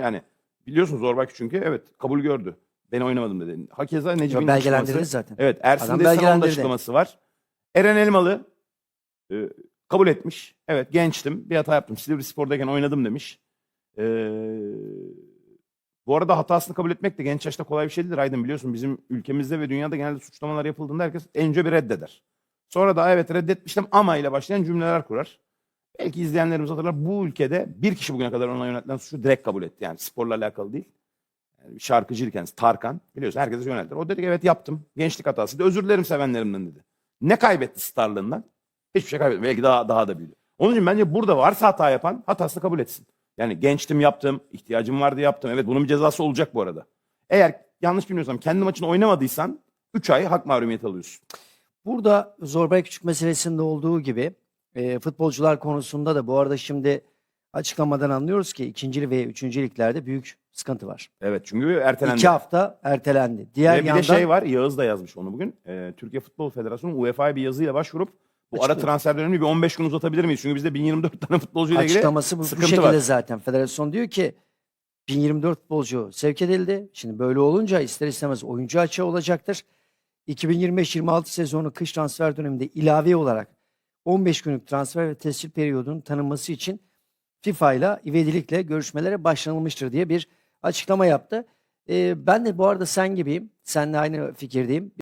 Yani biliyorsunuz Zorbay çünkü evet kabul gördü. Ben oynamadım dedi. Hakeza Necip'in belgelendirdiniz açıklaması. zaten. Evet Ersin Adam Destan'ın da belgelendirdi. açıklaması var. Eren Elmalı e, kabul etmiş. Evet gençtim bir hata yaptım. Silivri Spor'dayken oynadım demiş. E, bu arada hatasını kabul etmek de genç yaşta kolay bir şey değildir Aydın biliyorsun. Bizim ülkemizde ve dünyada genelde suçlamalar yapıldığında herkes önce bir reddeder. Sonra da evet reddetmiştim ama ile başlayan cümleler kurar. Belki izleyenlerimiz hatırlar bu ülkede bir kişi bugüne kadar ona yönetilen suçu direkt kabul etti. Yani sporla alakalı değil. Yani kendisi Tarkan. Biliyorsun herkese yöneltir. O dedi ki evet yaptım. Gençlik hatası. De, özür dilerim sevenlerimden dedi. Ne kaybetti starlığından? Hiçbir şey kaybetmedi. Belki daha daha da büyüdü. Onun için bence burada varsa hata yapan hatasını kabul etsin. Yani gençtim yaptım, ihtiyacım vardı yaptım. Evet bunun bir cezası olacak bu arada. Eğer yanlış bilmiyorsam kendi maçını oynamadıysan 3 ay hak mahrumiyeti alıyorsun. Burada Zorbay Küçük meselesinde olduğu gibi e, futbolcular konusunda da bu arada şimdi açıklamadan anlıyoruz ki ikinci ve üçüncü liglerde büyük sıkıntı var. Evet çünkü ertelendi. İki hafta ertelendi. Diğer Ve bir yandan de şey var Yağız da yazmış onu bugün. Ee, Türkiye Futbol Federasyonu UEFA'ya bir yazıyla başvurup bu ara transfer dönemini bir 15 gün uzatabilir miyiz? Çünkü bizde 1024 tane futbolcuyla ilgili açıklaması bu, bu sıkıntı şekilde var. zaten. Federasyon diyor ki 1024 futbolcu sevk edildi. Şimdi böyle olunca ister istemez oyuncu açığı olacaktır. 2025-26 sezonu kış transfer döneminde ilave olarak 15 günlük transfer ve tescil periyodunun tanınması için FIFA ile ivedilikle görüşmelere başlanılmıştır diye bir açıklama yaptı. Ee, ben de bu arada sen gibiyim. Seninle aynı fikirdeyim.